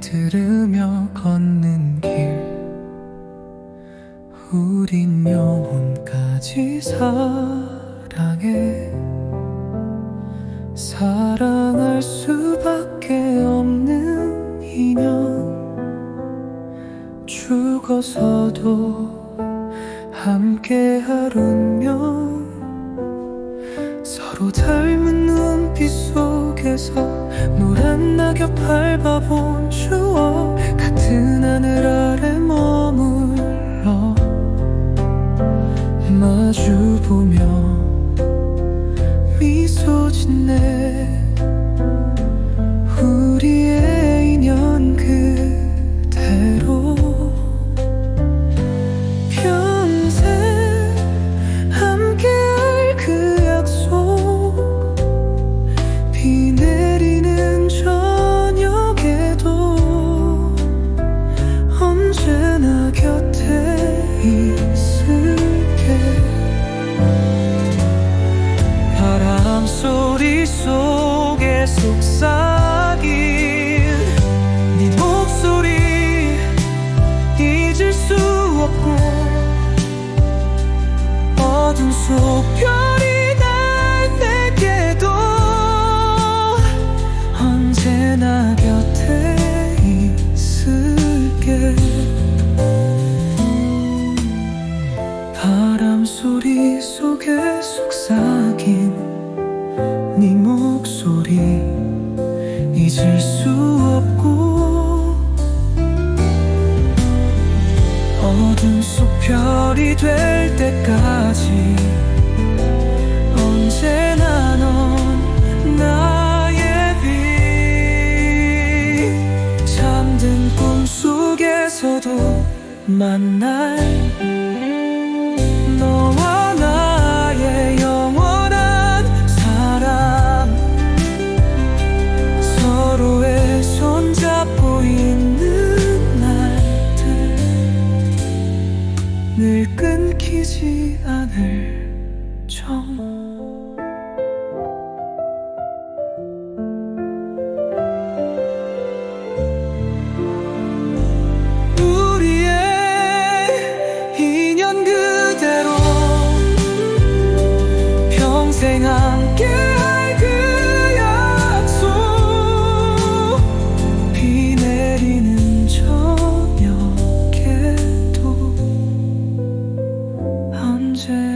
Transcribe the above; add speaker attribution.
Speaker 1: 들으며 걷는 길. 우린 영혼까지 사랑해. 사랑할 수밖에 없는 인연. 죽어서도 함께 하루면 서로 닮은 눈빛 속 에서 노란 낙엽 밟아본 추억 같은 하늘 아래 머물러 마주보며 미소 짓네 속삭인 네 목소리 잊을 수 없고 어둠 속 별이 날 내게도 언제나 곁에 있을게. 바람 소리 속에 속삭 될 때까지 언제나 넌 나의 빛 잠든 꿈속에서도 만날 너와 나의 영원한 사랑 서로의 손잡고 있는 날들. 늘 끝. 쉽지 않을 treasure.